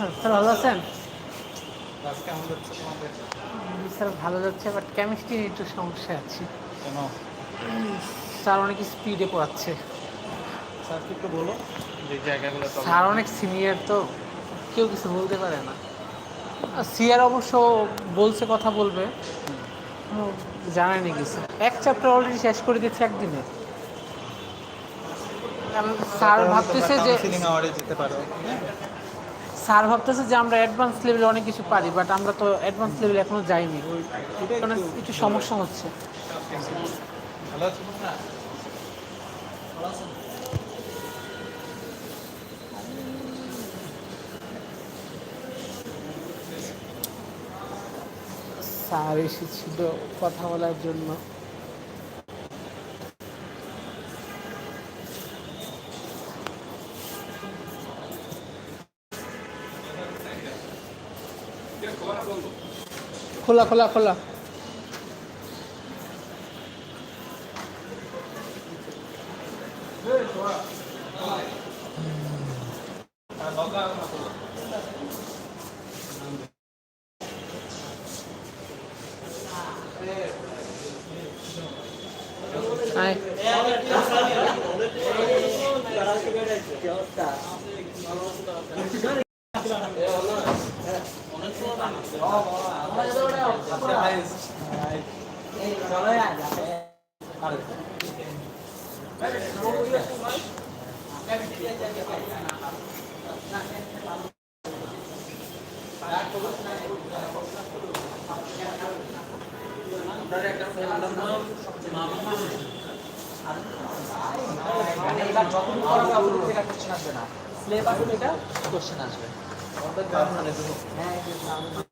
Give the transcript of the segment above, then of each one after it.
Sir ভালো আছেন? Sir ভালো যাচ্ছে বাট কেমিস্ট্রি একটু সমস্যা আছে। কেন? স্যার অনেক স্পিডে পড়াচ্ছে। স্যার একটু বলো যে জায়গাগুলো স্যার অনেক সিনিয়র তো কেউ কিছু বলতে পারে না। সিয়ার অবশ্য বলছে কথা বলবে। জানায়নি কিছু এক চ্যাপ্টার অলরেডি শেষ করে দিচ্ছে একদিনে। কারণ স্যার ভাবতেছে যে স্যার ভাবতেছে যে আমরা অ্যাডভান্স লেভেলে অনেক কিছু পারি বাট আমরা তো অ্যাডভান্স লেভেলে এখনও যাইনি। একটু সমস্যা হচ্ছে। স্যার এসেছিল কথা বলার জন্য। খোলা খোলা খোলা। আয়। এবার এটা কোশ্চেন আসবে না সিলেবাস এটা কোশ্চেন আসবে হ্যাঁ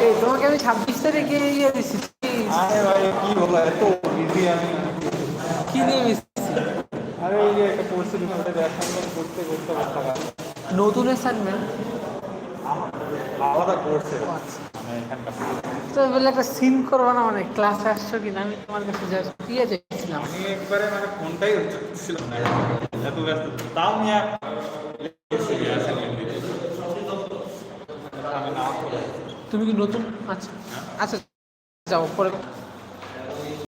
এই তোমাকে আমি ছাব্বিশ তারিখে ইয়ে আরে ভাই কি বলো এত বিজি আমি। কি নিয়ে আরে এই যে একটা কোর্সে অ্যাসাইনমেন্ট করতে করতে করতে নতুন অ্যাসাইনমেন্ট আলাদা কোর্সে মানে এখানকার তো বলে একটা সিন করব না মানে ক্লাসে আসছো কিনা আমি তোমার কাছে জাস্ট দিয়ে যাচ্ছিলাম। আমি একবারে মানে ফোনটাই না এত ব্যস্ত। তাও নিয়ে তুমি কি নতুন? আচ্ছা। আচ্ছা যাও পরে